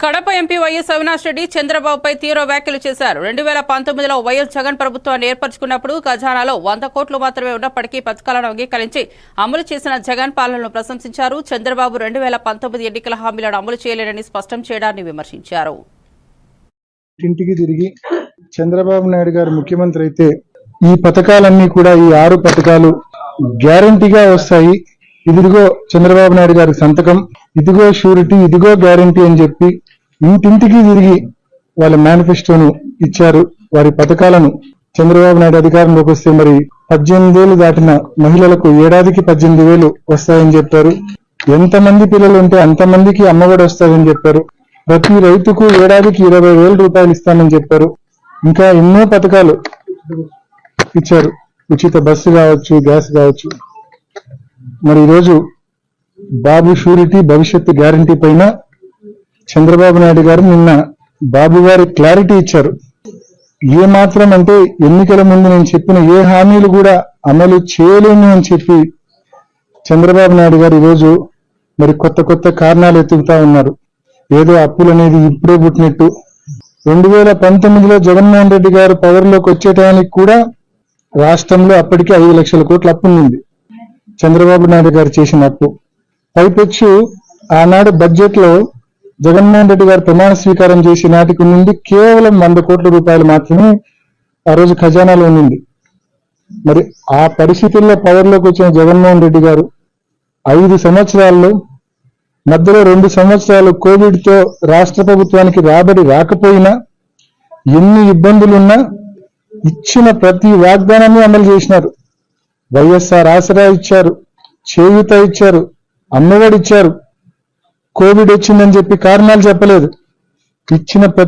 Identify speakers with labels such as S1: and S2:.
S1: Kadapa MP YS Avinash Reddy చంద్రబాబుపై తీవ్ర వ్యాఖ్యలు చేశారు. రెండు వేల పంతొమ్మిదిలో వైఎస్ జగన్ ప్రభుత్వాన్ని ఏర్పరచుకున్నప్పుడు ఖజానాలో వంద కోట్లు మాత్రమే ఉన్నప్పటికీ పథకాలను అంగీకరించి అమలు చేసిన జగన్ పాలనను ప్రశంసించారు. చంద్రబాబు రెండు వేల పంతొమ్మిది ఎన్నికల హామీలను అమలు చేయలేదని స్పష్టం చేయడాన్ని విమర్శించారు.
S2: ఇంటికి తిరిగి చంద్రబాబు నాయుడు గారు ముఖ్యమంత్రి అయితే ఈ పథకాలన్నీ కూడా ఈ ఆరు పథకాలు గ్యారంటీగా వస్తాయి. ఇదిగో చంద్రబాబు నాయుడు గారి సంతకం ఇదిగో షూరిటీ ఇదిగో గ్యారంటీ అని చెప్పి ఇంటింటికి తిరిగి వాళ్ళ మేనిఫెస్టోను ఇచ్చారు. వారి పథకాలను చంద్రబాబు నాయుడు అధికారంలోకి వస్తే మరి పద్దెనిమిది వేలు దాటిన మహిళలకు ఏడాదికి పద్దెనిమిది వేలు వస్తాయని చెప్పారు. ఎంతమంది పిల్లలు ఉంటే అంతమందికి అమ్మఒడి వస్తాయని చెప్పారు. ప్రతి రైతుకు ఏడాదికి ఇరవై వేల రూపాయలు ఇస్తామని చెప్పారు. ఇంకా ఎన్నో పథకాలు ఇచ్చారు. ఉచిత బస్సు కావచ్చు గ్యాస్ కావచ్చు. మరి ఈరోజు బాబు షూరిటీ భవిష్యత్తు గ్యారంటీ పైన చంద్రబాబు నాయుడు గారు నిన్న బాబు గారి క్లారిటీ ఇచ్చారు. ఏ మాత్రం అంటే ఎన్నికల ముందు నేను చెప్పిన ఏ హామీలు కూడా అమలు చేయలేము అని చెప్పి చంద్రబాబు నాయుడు గారు ఈరోజు మరి కొత్త కొత్త కారణాలు ఎత్తుకుతా ఉన్నారు. ఏదో అప్పులు అనేది ఇప్పుడే పుట్టినట్టు. రెండు వేల పంతొమ్మిదిలో జగన్మోహన్ రెడ్డి గారు పవర్లోకి వచ్చేటానికి కూడా రాష్ట్రంలో అప్పటికే ఐదు లక్షల కోట్ల అప్పు ఉంది చంద్రబాబు నాయుడు గారు చేసిన అప్పు. పైపెచ్చు ఆనాడు బడ్జెట్లో జగన్మోహన్ రెడ్డి గారు ప్రమాణ స్వీకారం చేసి నాటికి నుండి కేవలం వంద కోట్ల రూపాయలు మాత్రమే ఆ రోజు ఖజానాలో ఉండింది. మరి ఆ పరిస్థితుల్లో పవర్లోకి వచ్చిన జగన్మోహన్ రెడ్డి గారు ఐదు సంవత్సరాల్లో మధ్యలో రెండు సంవత్సరాలు కోవిడ్తో రాష్ట్ర ప్రభుత్వానికి రాబడి రాకపోయినా ఎన్ని ఇబ్బందులున్నా ఇచ్చిన ప్రతి వాగ్దానాన్ని అమలు చేసినారు. వైఎస్ఆర్ ఆసరా ఇచ్చారు చేయూత ఇచ్చారు అమ్మఒడి ఇచ్చారు కోవిడ్ వచ్చిందని చెప్పి కారణాలు చెప్పలేదు. ఇచ్చిన ప్రతి